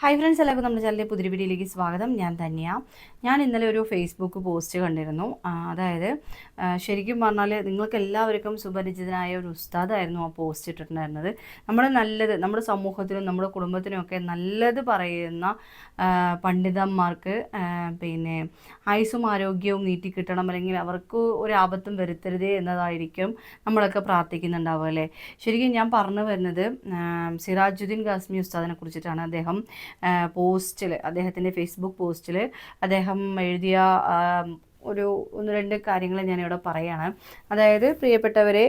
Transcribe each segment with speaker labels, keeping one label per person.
Speaker 1: Hi friends എല്ലാവർക്കും നമ്മുടെ ചാനലിലെ പുതിയ വീഡിയോയിലേക്ക് സ്വാഗതം. ഞാൻ തന്നെയാണ് ഞാൻ ഇന്നലെ ഒരു ഫേസ്ബുക്ക് പോസ്റ്റ് കണ്ടിരുന്നു. അതായത് ശരിക്കും പറഞ്ഞാൽ നിങ്ങൾക്ക് എല്ലാവർക്കും സുപരിചിതനായ ഒരു ഉസ്താദായിരുന്നു ആ പോസ്റ്റ് ഇട്ടിട്ടുണ്ടായിരുന്നത്. നമ്മൾ നല്ലത് നമ്മുടെ സമൂഹത്തിനും നമ്മുടെ കുടുംബത്തിനും ഒക്കെ നല്ലത് പറയുന്ന പണ്ഡിതന്മാർക്ക് പിന്നെ ആയുസ്സും ആരോഗ്യവും നീട്ടിക്കിട്ടണം അല്ലെങ്കിൽ അവർക്ക് ഒരു ആപത്തും വരുത്തരുതേ എന്നതായിരിക്കും നമ്മളൊക്കെ പ്രാർത്ഥിക്കുന്നുണ്ടാവുക അല്ലേ? ശരിക്കും ഞാൻ പറഞ്ഞു വരുന്നത് സിറാജുദ്ദീൻ ഖാസ്മി ഉസ്താദിനെ കുറിച്ചിട്ടാണ് അദ്ദേഹം പോസ്റ്റിൽ അദ്ദേഹത്തിന്റെ ഫേസ്ബുക്ക് പോസ്റ്റിൽ അദ്ദേഹം എഴുതിയ ഒരു ഒന്ന് രണ്ട് കാര്യങ്ങൾ ഞാനിവിടെ പറയുകയാണ് അതായത് പ്രിയപ്പെട്ടവരെ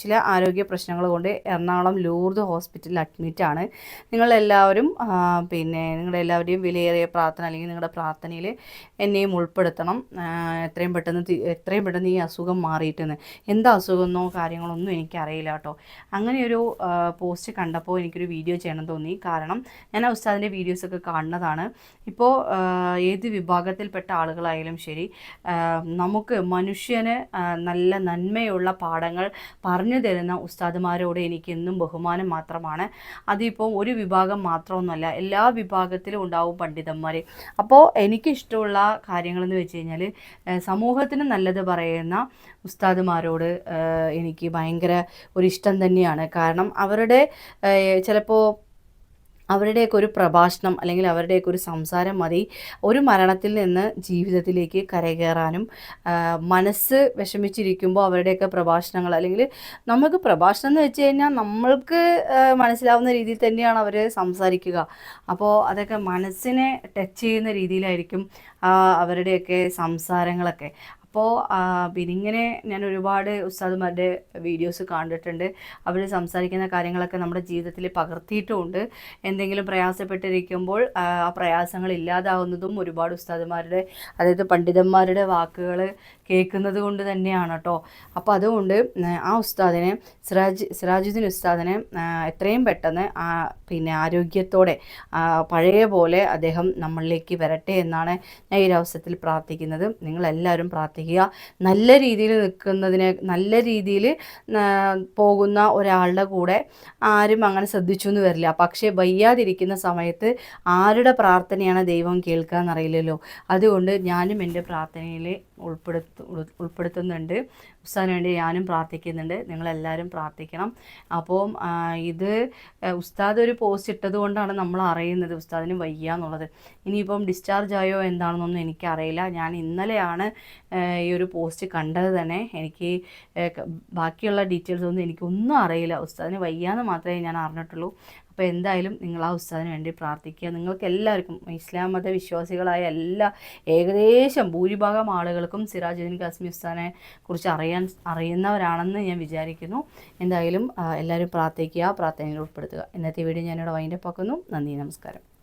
Speaker 1: ചില ആരോഗ്യ പ്രശ്നങ്ങൾ കൊണ്ട് എറണാകുളം ലൂർദ് ഹോസ്പിറ്റലിൽ അഡ്മിറ്റാണ് നിങ്ങളെല്ലാവരും പിന്നെ നിങ്ങളുടെ എല്ലാവരുടെയും വിലയേറിയ പ്രാർത്ഥന അല്ലെങ്കിൽ നിങ്ങളുടെ പ്രാർത്ഥനയിൽ എന്നെയും ഉൾപ്പെടുത്തണം. എത്രയും പെട്ടെന്ന് എത്രയും പെട്ടെന്ന് ഈ അസുഖം മാറിയിട്ടെന്ന്. എന്താ അസുഖമെന്നോ കാര്യങ്ങളൊന്നും എനിക്കറിയില്ല കേട്ടോ. അങ്ങനെ ഒരു പോസ്റ്റ് കണ്ടപ്പോൾ എനിക്കൊരു വീഡിയോ ചെയ്യണം തോന്നി. കാരണം ഞാൻ ഉസ്താദിന്റെ വീഡിയോസൊക്കെ കാണുന്നതാണ്. ഇപ്പോൾ ഏത് വിഭാഗത്തിൽപ്പെട്ട ആളുകളായാലും ശരി നമുക്ക് മനുഷ്യന് നല്ല നന്മയുള്ള പാഠങ്ങൾ പറഞ്ഞു തരുന്ന ഉസ്താദുമാരോട് എനിക്ക് എന്നും ബഹുമാനം മാത്രമാണ്. അതിപ്പോൾ ഒരു വിഭാഗം മാത്രമൊന്നുമല്ല എല്ലാ വിഭാഗത്തിലും ഉണ്ടാവും പണ്ഡിതന്മാർ അപ്പോൾ എനിക്കിഷ്ടമുള്ള കാര്യങ്ങളെന്ന് വെച്ച് കഴിഞ്ഞാൽ സമൂഹത്തിന് നല്ലത് പറയുന്ന ഉസ്താദുമാരോട് എനിക്ക് ഭയങ്കര ഒരു ഇഷ്ടം തന്നെയാണ്. കാരണം അവരുടെ ചിലപ്പോൾ അവരുടെയൊക്കെ ഒരു പ്രഭാഷണം അല്ലെങ്കിൽ അവരുടെയൊക്കെ ഒരു സംസാരം മതി. ഒരു മരണത്തിൽ നിന്ന് ജീവിതത്തിലേക്ക് കരകയറാനും മനസ്സ് വിഷമിച്ചിരിക്കുമ്പോൾ അവരുടെയൊക്കെ പ്രഭാഷണങ്ങൾ അല്ലെങ്കിൽ നമുക്ക് പ്രഭാഷണം എന്ന് വെച്ച് കഴിഞ്ഞാൽ നമ്മൾക്ക് മനസ്സിലാവുന്ന രീതിയിൽ തന്നെയാണ് അവർ സംസാരിക്കുക. അപ്പോൾ അതൊക്കെ മനസ്സിനെ ടച്ച് ചെയ്യുന്ന രീതിയിലായിരിക്കും അവരുടെയൊക്കെ സംസാരങ്ങളൊക്കെ. അപ്പോൾ പിന്നെ ഇങ്ങനെ ഞാൻ ഒരുപാട് ഉസ്താദുമാരുടെ വീഡിയോസ് കണ്ടിട്ടുണ്ട്. അവർ സംസാരിക്കുന്ന കാര്യങ്ങളൊക്കെ നമ്മുടെ ജീവിതത്തിൽ പകർത്തിയിട്ടുമുണ്ട്. എന്തെങ്കിലും പ്രയാസപ്പെട്ടിരിക്കുമ്പോൾ ആ പ്രയാസങ്ങൾ ഇല്ലാതാവുന്നതും ഒരുപാട് ഉസ്താദുമാരുടെ അതായത് പണ്ഡിതന്മാരുടെ വാക്കുകൾ കേൾക്കുന്നത് കൊണ്ട് തന്നെയാണ് കേട്ടോ അപ്പോൾ അതുകൊണ്ട് ആ ഉസ്താദിനെ സിറാജ് സിറാജുദ്ദീൻ ഉസ്താദിനെ എത്രയും പെട്ടെന്ന് പിന്നെ ആരോഗ്യത്തോടെ പഴയ പോലെ അദ്ദേഹം നമ്മളിലേക്ക് വരട്ടെ എന്നാണ് ഞാൻ ഈ അവസരത്തിൽ പ്രാർത്ഥിക്കുന്നത്. നിങ്ങളെല്ലാവരും പ്രാർത്ഥിക്കുക നല്ല രീതിയിൽ നിൽക്കുന്നതിനെ നല്ല രീതിയിൽ പോകുന്ന ഒരാളുടെ കൂടെ ആരും അങ്ങനെ ശ്രദ്ധിച്ചു എന്ന് വരില്ല. പക്ഷേ വയ്യാതിരിക്കുന്ന സമയത്ത് ആരുടെ പ്രാർത്ഥനയാണ് ദൈവം കേൾക്കുക എന്നറിയില്ലല്ലോ. അതുകൊണ്ട് ഞാനും എന്റെ പ്രാർത്ഥനയിൽ ഉൾപ്പെടുത്തു ഉൾ- ഉൾപ്പെടുത്തുന്നുണ്ട്. ഉസ്താദിന് വേണ്ടി ഞാനും പ്രാർത്ഥിക്കുന്നുണ്ട്. നിങ്ങളെല്ലാവരും പ്രാർത്ഥിക്കണം. അപ്പോൾ ഇത് ഉസ്താദ് ഒരു പോസ്റ്റ് ഇട്ടത് കൊണ്ടാണ് നമ്മൾ അറിയുന്നത് ഉസ്താദിന് വയ്യ എന്നുള്ളത്. ഇനിയിപ്പം ഡിസ്ചാർജ് ആയോ എന്താണെന്നൊന്നും എനിക്കറിയില്ല. ഞാൻ ഇന്നലെയാണ് ഈ ഒരു പോസ്റ്റ് കണ്ടത് തന്നെ. എനിക്ക് ബാക്കിയുള്ള ഡീറ്റെയിൽസ് ഒന്നും എനിക്കൊന്നും അറിയില്ല. ഉസ്താദിന് വയ്യാന്ന് മാത്രമേ ഞാൻ അറിഞ്ഞിട്ടുള്ളൂ. അപ്പോൾ എന്തായാലും നിങ്ങൾ ആ ഉസ്താദിന് വേണ്ടി പ്രാർത്ഥിക്കുക. നിങ്ങൾക്ക് എല്ലാവർക്കും ഇസ്ലാം മത വിശ്വാസികളായ എല്ലാ ഏകദേശം ഭൂരിഭാഗം ആളുകൾക്കും സിറാജുദ്ദീൻ കാസ്മി ഉസ്താനെ കുറിച്ച് അറിയാൻ അറിയുന്നവരാണെന്ന് ഞാൻ വിചാരിക്കുന്നു. എന്തായാലും എല്ലാവരും പ്രാർത്ഥിക്കുക പ്രാർത്ഥനയിൽ ഉൾപ്പെടുത്തുക. ഇന്നത്തെ വീഡിയോ ഞാനിവിടെ വൈൻഡപ്പ് ആക്കുന്നു. നന്ദി നമസ്കാരം.